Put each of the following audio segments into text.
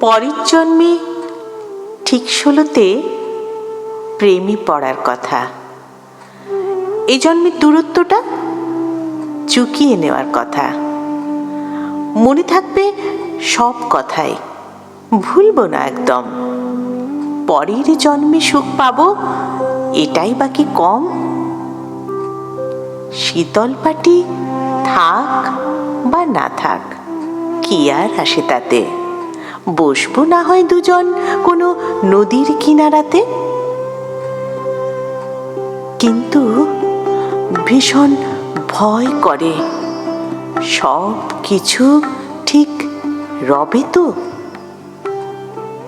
পরের জন্মে ঠিক ষোলোতে প্রেমে পড়ার কথা। এ জন্মের দূরত্বটা চুকিয়ে নেওয়ার কথা। মনে থাকবে সব কথাই। ভুলবো না একদম। পরের জন্মে সুখ পাবো, এটাই বাকি কম। শীতল পাটি থাক বা না থাক, কি আর আসে তাতে? বসবো না হয় দুজন কোনো নদীর কিনারাতে। কিন্তু ভীষণ ভয় করে। সব কিছু ঠিক রবে তো।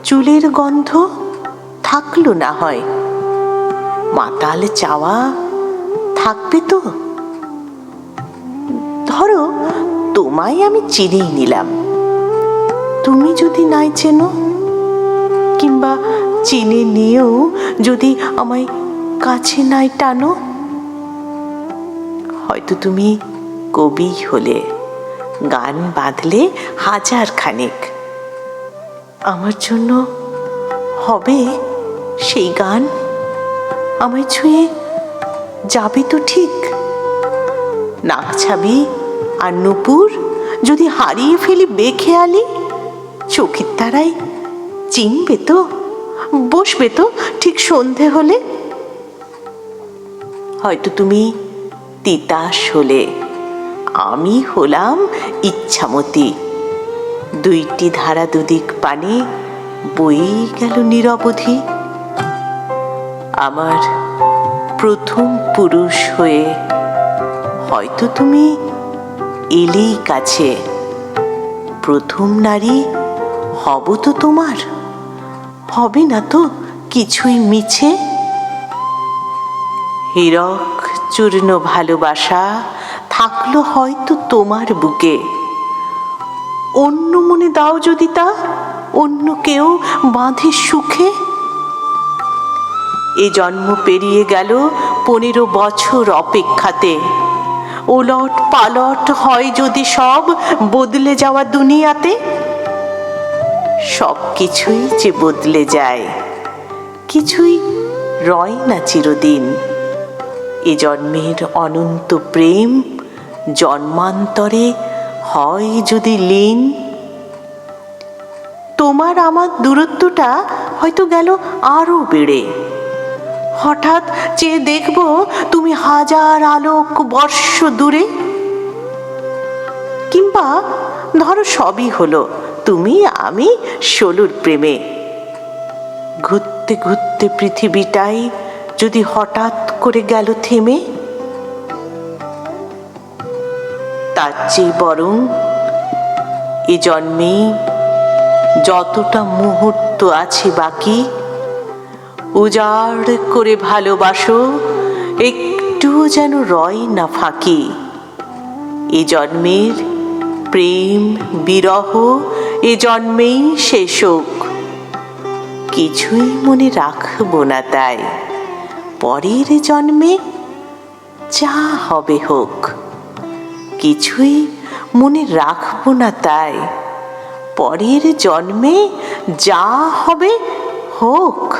চুলের গন্ধ থাকল না হয়। মাতাল চাওয়া থাকবে তো। ধরো তোমায় আমি চিনেই নিলাম। তুমি যদি নাই চেনো, কিংবা চিনে নিয়েও যদি আমায় কাছে নাই টানো, হয়তো তুমি কবি হলে, গান বাঁধলে হাজার খানেক। আমার জন্য হবে সেই গান, আমায় ছুঁয়ে যাবে তো ঠিক। নাক ছাবি আর নুপুর যদি হারিয়ে ফেলি বেখেয়ালি চোখের তারাই চিনবে তো? বসবে তো ঠিক সন্ধে হলে? হয়তো তুমি তিতাস হলে। আমি হলাম ইচ্ছামতি। দুইটি ধারা দুদিক পানে বই গেল নিরবধি। আমার প্রথম পুরুষ হয়ে হয়তো তুমি এলেই কাছে। প্রথম নারী হব তো তোমার? হবে না তো কিছুই মিছে? হীরক, চূর্ণ ভালোবাসা থাকল হয়তো তোমার বুকে। অন্য মনে দাও যদি তা, অন্য কেউ বাঁধে সুখে। এ জন্ম পেরিয়ে গেল পনেরো বছর অপেক্ষাতে। ওলট পালট হয় যদি সব বদলে যাওয়া দুনিয়াতে। সব কিছুই যে বদলে যায়, কিছুই রয় না চিরদিন। এ জন্মের অনন্ত প্রেম জন্মান্তরে হয় যদি লীন। তোমার আমার দূরত্বটা হয়তো গেল আরও বেড়ে। হঠাৎ চেয়ে দেখব তুমি হাজার আলোক বর্ষ দূরে। কিংবা ধরো সবই হলো তুমি, আমি ষোলোর প্রেমে। ঘুরতে ঘুরতে পৃথিবীটাই যদি হঠাৎ করে গেল থেমে, তার চেয়ে বরং এ জন্মেই যতটা মুহূর্ত আছে বাকি, উজাড় করে ভালোবাসো, একটুও যেন রয় না ফাঁকি। এ জন্মের প্রেম, বিরহ এ জন্মেই শেষ হোক। কিছুই মনে রাখব না তাই। পরের জন্মে যা হবে হোক। কিছুই মনে রাখব না তাই। পরের জন্মে যা হবে হোক।